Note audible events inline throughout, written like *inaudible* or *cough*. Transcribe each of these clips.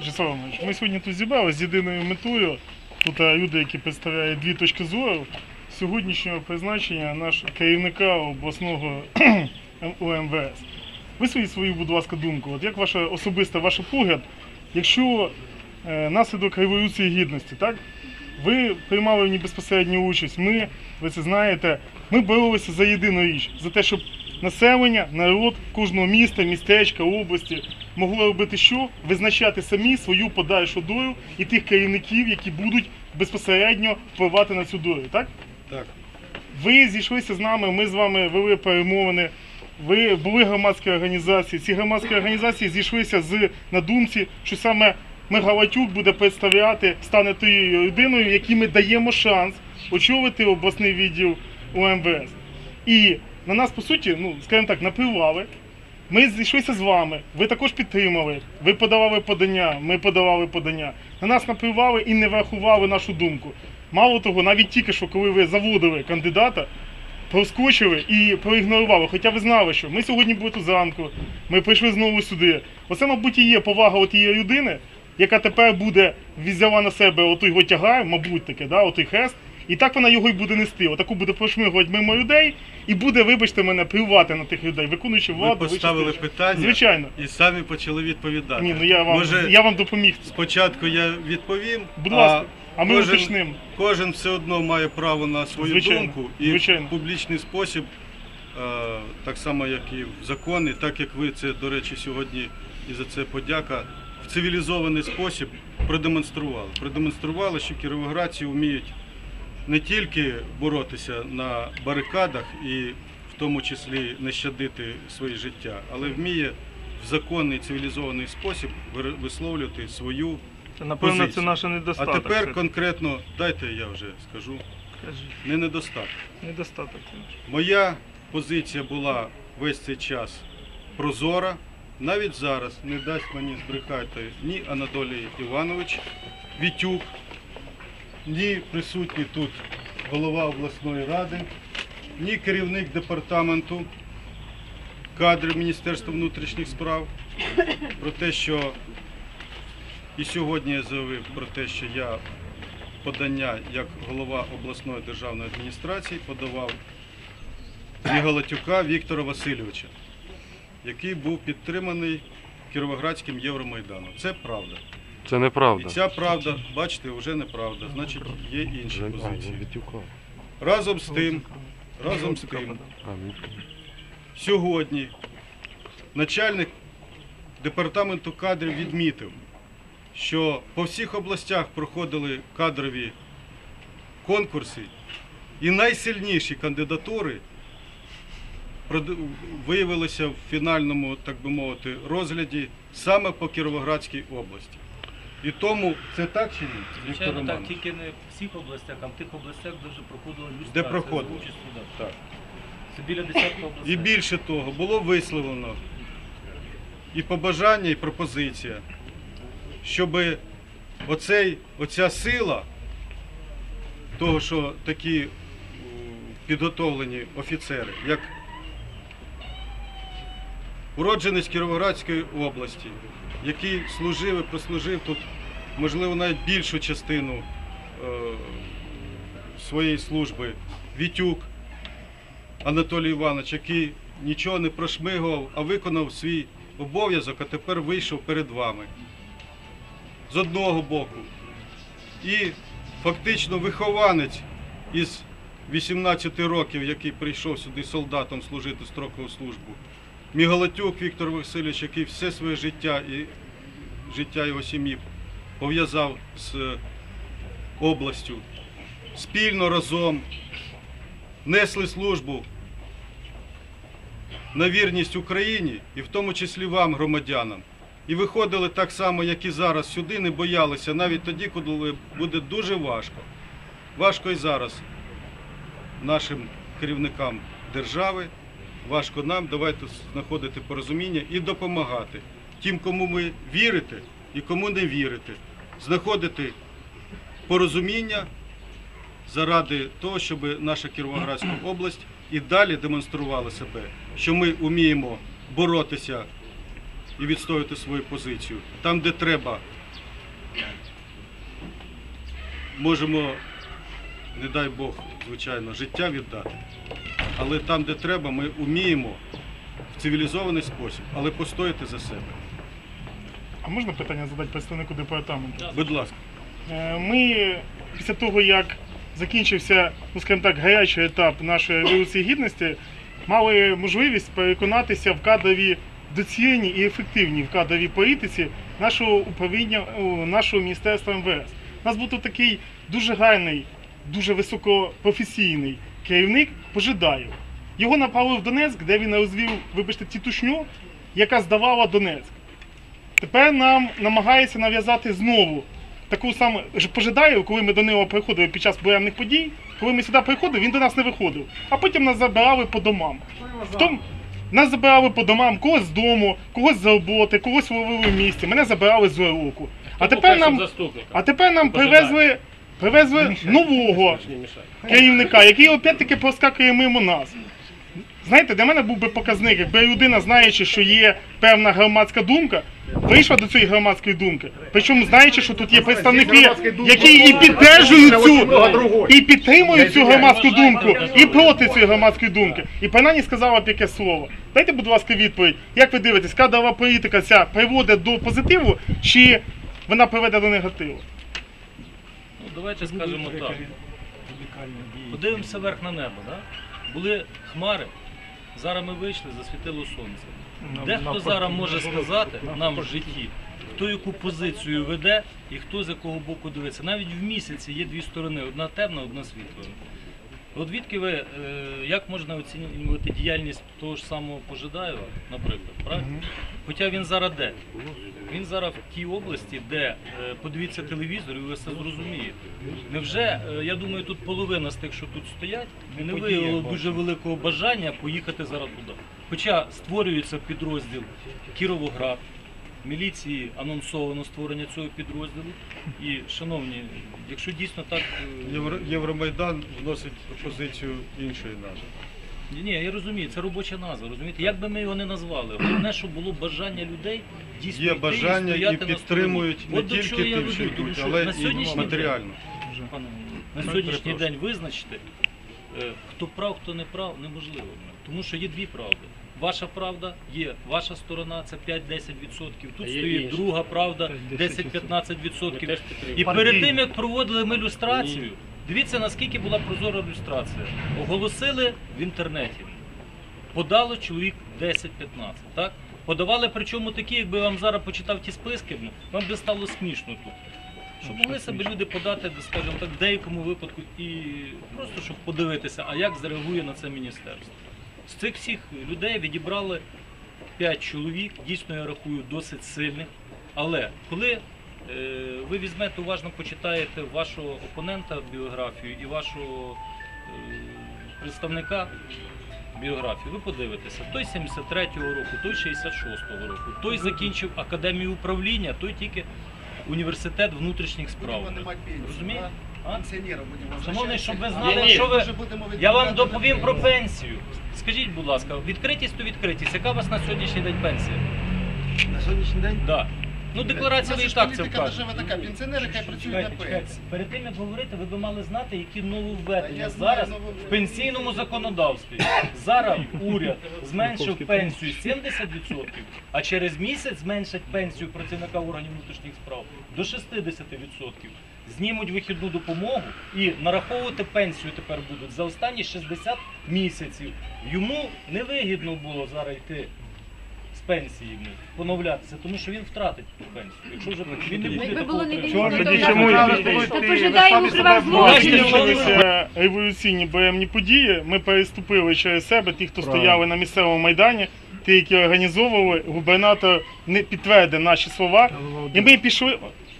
Вячеслав Іванович, ми сьогодні тут зібралися з єдиною метою. Тут е, люди, які представляють дві точки зору сьогоднішнього призначення нашого керівника обласного *clears throat* УМВС. Висловіть свою, будь ласка, думку. От як ваша особиста ваш погляд, якщо е, наслідок революції гідності, так? Ви приймали в ній безпосередню участь. Ми, ви це знаєте, ми боролися за єдину річ, за те, щоб населення, народ кожного міста, містечка, області могло робити що? Визначати самі свою подальшу долю і тих керівників, які будуть безпосередньо впливати на цю долю. Так? Так. Ви зійшлися з нами, ми з вами вели перемовини. Ви були громадські організації. Ці громадські організації зійшлися з на думці, що саме Мегалатюк буде представляти, стане тією людиною, якій ми даємо шанс очолити обласний відділ УМВС. І на нас, по суті, ну, скажімо так, напливали. Ми зійшлися з вами, ви також підтримали. Ви подавали подання, ми подавали подання. На нас напливали і не врахували нашу думку. Мало того, навіть тільки що, коли ви заводили кандидата, проскочили і проігнорували. Хоча ви знали, що ми сьогодні були тут зранку, ми прийшли знову сюди. Оце, мабуть, і є повага от тієї людини, яка тепер буде взяла на себе отой його тягар, мабуть таке, да, отой хрест. І так вона його й буде нести. Отаку буде прошмигувати мимо людей і буде, вибачте мене, плювати на тих людей, виконуючи Ви поставили вичистити. питання Звичайно. і самі почали відповідати. Ні, ну я вам, Може, я вам допоміг. спочатку я відповім, Будь ласка, а ми кожен, уточнимо. кожен все одно має право на свою Звичайно, думку і звичайно. в публічний спосіб, так само як і в закони, так як ви це, до речі, сьогодні і за це подяка, в цивілізований спосіб продемонстрували. Продемонстрували, що кіровоградці вміють не тільки боротися на барикадах і в тому числі не щадити своє життя, але вміє в законний цивілізований спосіб висловлювати свою. Напевно, позицію. це наш А тепер конкретно дайте я вже скажу. Не недостаток. недостаток. Моя позиція була весь цей час прозора. Навіть зараз не дасть мені збрехати ні Анатолій Іванович Вітюк, ні присутній тут голова обласної ради, ні керівник департаменту кадрів Міністерства внутрішніх справ про те, що і сьогодні я заявив про те, що я подання як голова обласної державної адміністрації подавав Мігалатюка Віктора Васильовича, який був підтриманий Кіровоградським Євромайданом. Це правда. Це І неправда. ця правда, бачите, вже неправда. Значить, є інші позиції. Разом з тим, разом з тим, сьогодні начальник департаменту кадрів відмітив, що по всіх областях проходили кадрові конкурси, і найсильніші кандидатури виявилися в фінальному, так би мовити, розгляді саме по Кіровоградській області. І тому це так чи ні? Віктор Звичайно, так, Романович? тільки не в всіх областях, а в тих областях, де вже проходила люстрація. Де проходила. за участю, да. Так. Це біля десятка областей. І більше того, було висловлено і побажання, і пропозиція, щоб оцей, оця сила того, що такі підготовлені офіцери, як уродженець Кіровоградської області, який служив і прослужив тут, можливо, навіть більшу частину е, своєї служби, Вітюк, Анатолій Іванович, який нічого не прошмигував, а виконав свій обов'язок, а тепер вийшов перед вами. З одного боку. І фактично вихованець із 18 років, який прийшов сюди солдатом служити строкову службу. Мігалатюк Віктор Васильович, який все своє життя і життя його сім'ї пов'язав з областю. Спільно разом несли службу на вірність Україні і в тому числі вам, громадянам. І виходили так само, як і зараз сюди, не боялися, навіть тоді, коли буде дуже важко. Важко і зараз нашим керівникам держави, важко нам, давайте знаходити порозуміння і допомагати тим, кому ви вірите і кому не вірите, знаходити порозуміння заради того, щоб наша Кіровоградська область і далі демонструвала себе, що ми вміємо боротися і відстоювати свою позицію. Там, де треба, можемо, не дай Бог, звичайно, життя віддати. Але там, де треба, ми вміємо в цивілізований спосіб, але постояти за себе. А можна питання задати представнику департаменту? Будь ласка. Е, Ми після того, як закінчився, ну скажімо так, гарячий етап нашої революції гідності, мали можливість переконатися в кадровій доцільній і ефективній в кадровій політиці нашого управління, нашого міністерства МВС. У нас був тут такий дуже гарний, дуже високопрофесійний керівник Пожидаєв. Його направили в Донецьк, де він розвів, вибачте, тітушню, яка здавала Донецьк. Тепер нам намагається нав'язати знову таку саму Пожидаєв, коли ми до нього приходили під час буремних подій, коли ми сюди приходили, він до нас не виходив. А потім нас забирали по домам. В тому, нас забирали по домам когось з дому, когось з роботи, когось ловили в місті. Мене забирали з уроку. А тепер нам, а тепер нам привезли, привезли нового керівника, який опять-таки проскакує мимо нас. Знаєте, для мене був би показник, якби людина, знаючи, що є певна громадська думка, вийшла до цієї громадської думки. Причому знаючи, що тут є представники, які і підтримують цю і підтримують цю громадську думку, і проти цієї громадської думки. І принаймні сказала б яке слово. Дайте, будь ласка, відповідь. Як ви дивитесь, кадрова політика ця приводить до позитиву, чи вона приведе до негативу? Ну, давайте скажемо так. Подивимося вверх на небо. Да? Були хмари, зараз ми вийшли, засвітило сонце. Дехто зараз може сказати нам в житті, хто яку позицію веде і хто з якого боку дивиться. Навіть в місяці є дві сторони: одна темна, одна світла. От відки ви, е, як можна оцінювати діяльність того ж самого Пожидаєва, наприклад, правильно? Хоча він зараз де? Він зараз в тій області, де е, подивіться телевізор, і ви все зрозумієте. Невже, е, я думаю, тут половина з тих, що тут стоять, не виявило дуже великого бажання поїхати зараз туди. Хоча створюється підрозділ Кіровоград, міліції анонсовано створення цього підрозділу. І, шановні, якщо дійсно так. е, Євро- Євромайдан вносить пропозицію іншої назви. Ні, ні, я розумію, це робоча назва. Розумієте, як би ми його не назвали, головне, щоб було бажання людей дійсно Є йти бажання стояти і підтримують не От тільки тим, що йдуть, але на і матеріально. День, пане, на сьогоднішній день визначити, е, хто прав, хто не прав, неможливо. Тому що є дві правди. Ваша правда є ваша сторона, це 5-10%. Тут стоїть друга правда, 10-15%. І перед тим, як проводили ми люстрацію, дивіться, наскільки була прозора люстрація. Оголосили в інтернеті. Подало чоловік 10-15, так? Подавали, причому такі, якби вам зараз почитав ті списки, ну, вам би стало смішно тут. Щоб могли себе люди подати, скажімо так, в деякому випадку і просто щоб подивитися, а як зреагує на це міністерство. З цих всіх людей відібрали 5 чоловік, дійсно я рахую досить сильних. Але коли е, ви візьмете уважно почитаєте вашого опонента біографію і вашого е, представника біографію, ви подивитеся, той 73-го року, той 66-го року, той закінчив академію управління, той тільки університет внутрішніх справ. Розумієте? А? Шановний, щоб ви знали, що ви. Я вам доповім про пенсію. Скажіть, будь ласка, відкритість то відкритість. Яка у вас на сьогоднішній день пенсія? На сьогоднішній день Да. Ну, декларація ви і так це політика держава така, пенсіонери хай працюють на Чекайте, чекайте. пенсії. Перед тим як говорити, ви б мали знати, які Та нововведення я знаю зараз нововведення. в пенсійному законодавстві. Зараз уряд зменшив пенсію 70%, а через місяць зменшать пенсію працівника органів внутрішніх справ до 60%. Знімуть вихідну допомогу і нараховувати пенсію тепер будуть за останні 60 місяців. Йому невигідно було зараз йти пенсії йому поновлятися, тому що він втратить ту пенсію. Якщо вже він не буде Якби такого було не отримувати. Тоді чому пожидаємо Бачите, що революційні боємні події. Ми переступили через себе, ті, хто стояли на місцевому майдані, ті, які організовували. Губернатор не підтвердив наші слова. І ми пішли.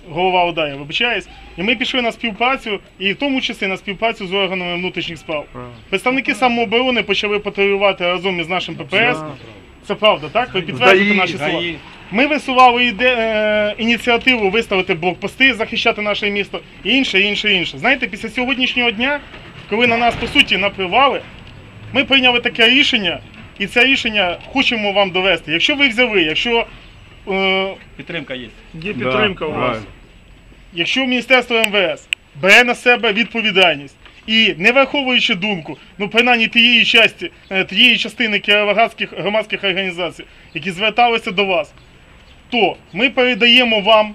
Голова ОДА, я вибачаюсь, і ми пішли на співпрацю, і в тому числі на співпрацю з органами внутрішніх справ. Представники самооборони почали патрулювати разом із нашим ППС. Це правда, так? Ви підтверджуєте наші слова. Ми висували іде, е, ініціативу виставити блокпости, захищати наше місто, і інше, інше, інше. Знаєте, після сьогоднішнього дня, коли на нас по суті напливали, ми прийняли таке рішення, і це рішення хочемо вам довести. Якщо ви взяли, якщо е, Підтримка є. Є підтримка у вас. якщо Міністерство МВС бере на себе відповідальність і не враховуючи думку, ну принаймні тієї частини, е, тієї частини кіровоградських громадських організацій, які зверталися до вас, то ми передаємо вам,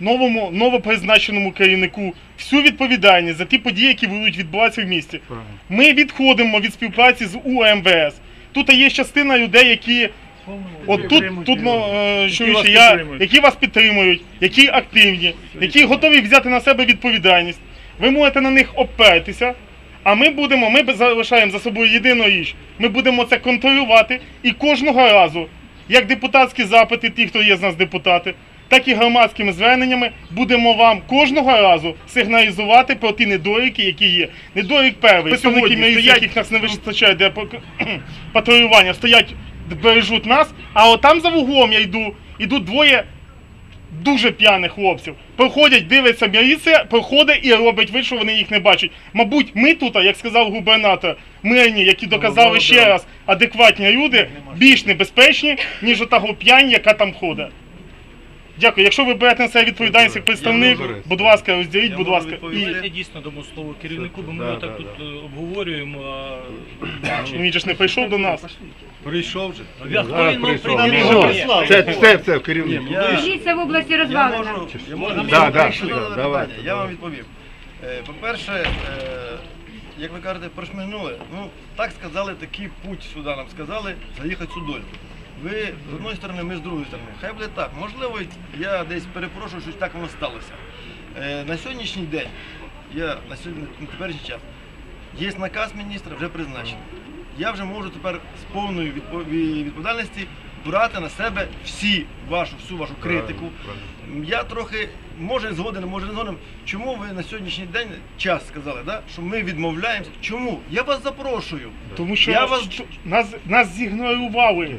новому новопризначеному керівнику, всю відповідальність за ті події, які будуть відбуватися в місті. Ми відходимо від співпраці з УМВС. Тут є частина людей, які От тут, тут ну, його. е, Які чуєш, вас я, які вас підтримують, які активні, які готові взяти на себе відповідальність. Ви можете на них опертися, а ми будемо, ми залишаємо за собою єдину річ. Ми будемо це контролювати і кожного разу, як депутатські запити, ті, хто є з нас депутати, так і громадськими зверненнями будемо вам кожного разу сигналізувати про ті недоліки, які є. Недолік перший. Представники міліції, стоять- яких нас не вистачає для *clears throat* патрулювання, стоять, бережуть нас, а отам за вуглом я йду, ідуть двоє дуже п'яних хлопців. Проходять, дивиться міліція, проходить і робить вид, що вони їх не бачать. Мабуть, ми тут, як сказав губернатор, мирні, які доказали ще раз, адекватні люди, більш небезпечні, ніж отаго п'яні, яка там ходить. Дякую. Якщо ви берете на себе відповідальність як представник, будь ласка, розділіть, будь ласка. І, відповісти. Дійсно дамо слово керівнику, бо ми так тут е, обговорюємо. А ну, він же ж не прийшов до нас. Прийшов же. а хто він нам прийшов. прийде? Ну, Це, це, це керівник. Я, Міліція в області я розвалена. можу, я можу Да, да, Прийшли да, давайте, я вам відповім. Е, По-перше, е, як ви кажете, прошмигнули, ну так сказали, такий путь сюди нам сказали, заїхати сюди. Ви з одної сторони, ми з другої сторони. Хай буде так. Можливо, я десь перепрошую, щось так воно сталося. Е, На сьогоднішній день, я на сьогодні на теперішній час, є наказ міністра, вже призначений. Я вже можу тепер з повною відпо- відповідальності брати на себе всі вашу, всю вашу критику. Я трохи, може згоден, може не згоден. Чому ви на сьогоднішній день час сказали, да? що ми відмовляємося? Чому? Я вас запрошую. Тому що Я вас- нас, нас зігнорували.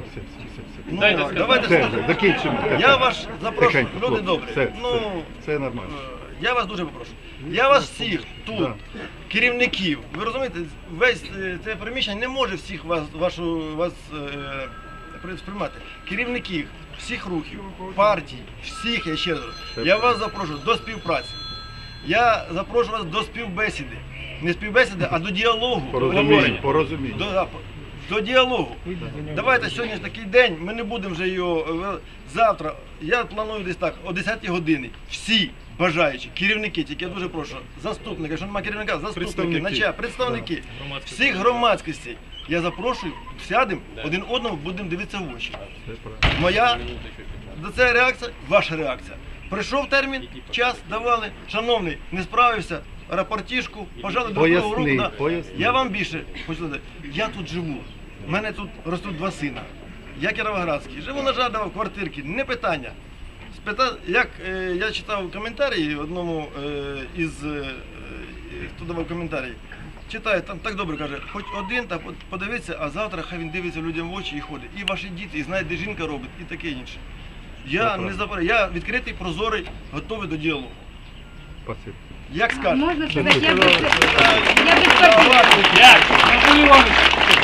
Ну, Дайте сказати. давайте Все, слухайте. закінчимо. Я вас запрошую, Тихенько, люди хлопці. добрі. Все, ну, все, це нормально. е, Я вас дуже попрошу. Я вас всіх тут, Да. Керівників, ви розумієте, весь е, це приміщення не може всіх вас, вашу, вас е, при- сприймати. Керівників, всіх рухів, партій, всіх, я ще раз. Я вас запрошую до співпраці. Я запрошую вас до співбесіди. Не співбесіди, а до діалогу. Порозуміння, порозуміння. До, да, до діалогу. Давайте сьогодні ж такий день, ми не будемо вже його. е, Завтра, я планую десь так, о 10 годині. Всі бажаючі, керівники, тільки я дуже прошу, заступники, якщо немає керівника, заступники, Представники. нача, представники Громадські всіх громадськостей. Я запрошую, сядемо, один одному будемо дивитися в очі. Моя до це реакція, ваша реакція. Прийшов термін, час давали. Шановний, не справився, рапортішку, пожали до Поясни, другого року. да. поясни. Я вам більше хочу сказати, я тут живу. У мене тут ростуть два сина. Я Кіровоградський. Живу на Жадова в квартирці, не питання. Спита... Як е, я читав коментарі одному е, із е, хто давав коментарі. Читає, там так добре каже, хоч один та подивиться, а завтра хай він дивиться людям в очі і ходить. І ваші діти, і знає, де жінка робить, і таке інше. Я не заперечую, я відкритий, прозорий, готовий до діалогу. Спасибо. Як скажете. Можна сказати, я без, я без партії.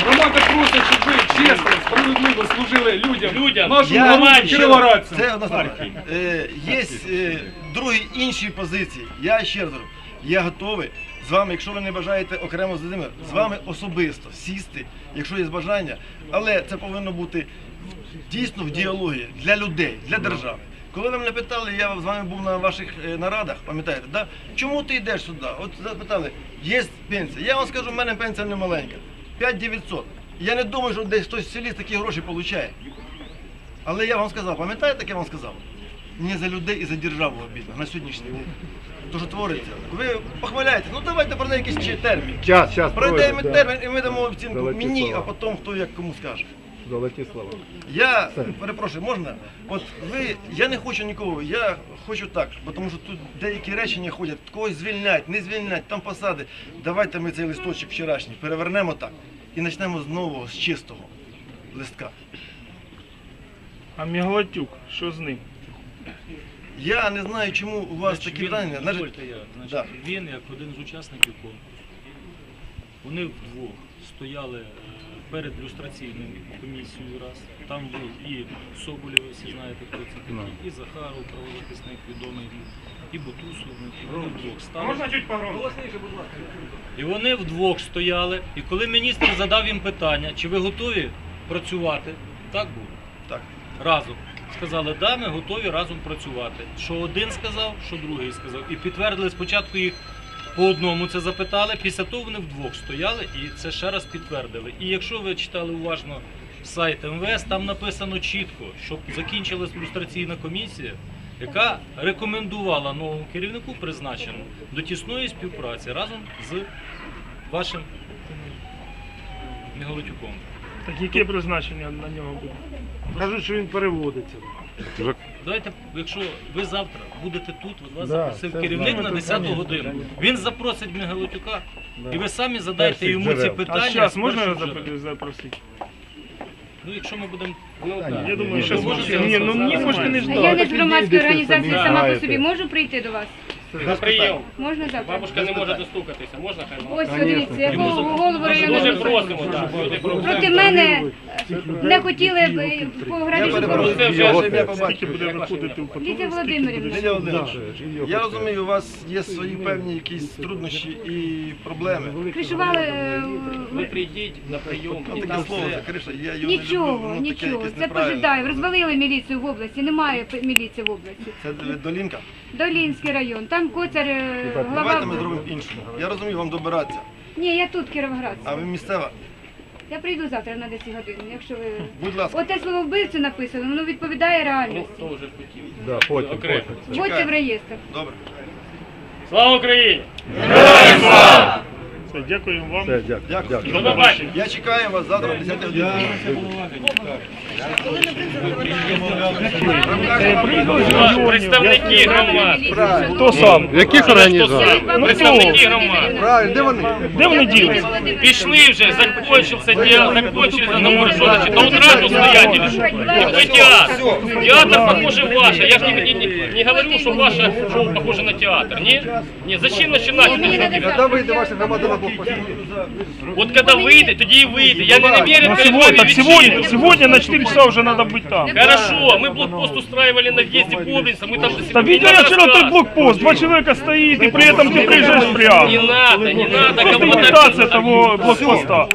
Громада просить, щоб ви чесно, справедливо служили людям, Людям. нашим Я- громадянам, ще- кіровоградцям. Це одна справа. Е, Є е, другі інші позиції. Я ще раз говорю, я готовий з вами, якщо ви не бажаєте окремо з людьми, з вами особисто сісти, якщо є бажання. Але це повинно бути дійсно в діалогі для людей, для держави. Коли ви мене питали, я з вами був на ваших е, нарадах, пам'ятаєте, да? чому ти йдеш сюди? От запитали, є пенсія. Я вам скажу, в мене пенсія не маленька. 5900. Я не думаю, що десь хтось в селі такі гроші отримує. Але я вам сказав, пам'ятаєте, як я вам сказав? Не за людей і за державу обідно на сьогоднішній день. То, що твориться. Ви похваляєте, ну давайте про якийсь термін. Час, час. Пройдемо пройде, да. термін і ми дамо оцінку Золоті мені, слова. а потім хто як кому скаже. Золоті слова. Я перепрошую, можна? От ви, я не хочу нікого, я хочу так, бо тому що тут деякі речення ходять, когось звільнять, не звільнять, там посади. Давайте ми цей листочок вчорашній перевернемо так і почнемо знову з чистого листка. А Мігалатюк, що з ним? Я не знаю, чому у вас Значить, такі він- питання. Значить, дозвольте я. Значить, Да. Він, як один з учасників конкурсу, вони вдвох стояли е, перед люстраційною комісією раз. Там був і Соболєв, всі знаєте, хто це такий, і Захаров, правозахисник відомий, і Бутусов, і вони вдвох стали. Можна чуть погромче? І вони вдвох стояли. І коли міністр задав їм питання, чи ви готові працювати, так було. Так. Разом. Сказали, да, ми готові разом працювати. Що один сказав, що другий сказав. І підтвердили спочатку їх по одному це запитали, після того вони вдвох стояли і це ще раз підтвердили. І якщо ви читали уважно сайт МВС, там написано чітко, щоб закінчилась люстраційна комісія, яка рекомендувала новому керівнику призначеному до тісної співпраці разом з вашим Мігалотюком. Так яке призначення на нього буде? Кажуть, що він переводиться. Давайте, якщо ви завтра будете тут, от вас Да, запросив керівник на 10 конечно, годину. Він запросить Мігалотюка, Да. і ви самі задаєте Перших йому ці джерел. питання. А зараз з можна перших джерел. запи- запросити? Ну, якщо ми будемо Я думаю, що ні, зможете. ні, ну ні, ні, можете не А я не з громадської організації сама по собі можу прийти до вас? На прийом. Можна завтра? Бабушка не може достукатися, можна хай? Ось подивіться, я Йому голову, голову Дуже районного Дуже просимо, так. Люди просять. Проти мене не хотіли б е, по графіку перепрошую, це вже теж. Скільки буде виходити потолок? Лідія Володимирівна. Володимирович, я розумію, у вас є свої певні якісь труднощі і проблеми. Кришували е, Ви прийдіть на прийом, Ну, і таке слово все. закриша, я його не люблю, нічого, воно таке нічого. якесь Це неправильне. пожидаю. Розвалили міліцію в області, немає п- міліції в області. Це долінка. Долінський район, там коцар е, Давайте ми глава. зробимо іншому. Я розумію, вам добиратися. Ні, я тут А Кіровоградська. ви місцева? Я прийду завтра на 10 годин, якщо ви. Будь ласка. Оте слово вбивцю написано, воно відповідає Ну, реальності. хто вже хотів. Да, потім, Окремо. потім. Будьте в реєстрах. Добре. Слава Україні! Все, Дякуємо вам. Все, дякую. Дякую. До побачення! Я чекаю вас завтра о 10 годині. Представники громад. Хто сам? Яких організацій? Представники громад. Правильно, де вони? Де вони ділись? Пішли вже, закончився діалог, закончився на значить, до тут стоять. что? Какой театр? Театр похоже ваша. Я ж не, не, не, не говорю, что ваше шоу похоже на театр. Не? Не, зачем начинать? Мені это? треба Коли вийде ваша громада на блокпост? Вот когда выйдет, тоді і вийде. Я не намерен Ну, перед сегодня, вами так сегодня, вечеринку. сегодня на 4 часа уже надо быть там. Хорошо, мы блокпост устраивали на въезде Кобринца, мы там... Да видел я вчера Надо тот блокпост, два человека стоит, и при этом ты приезжаешь Не прямо. надо, не надо Просто кому-то... имитация того блокпоста.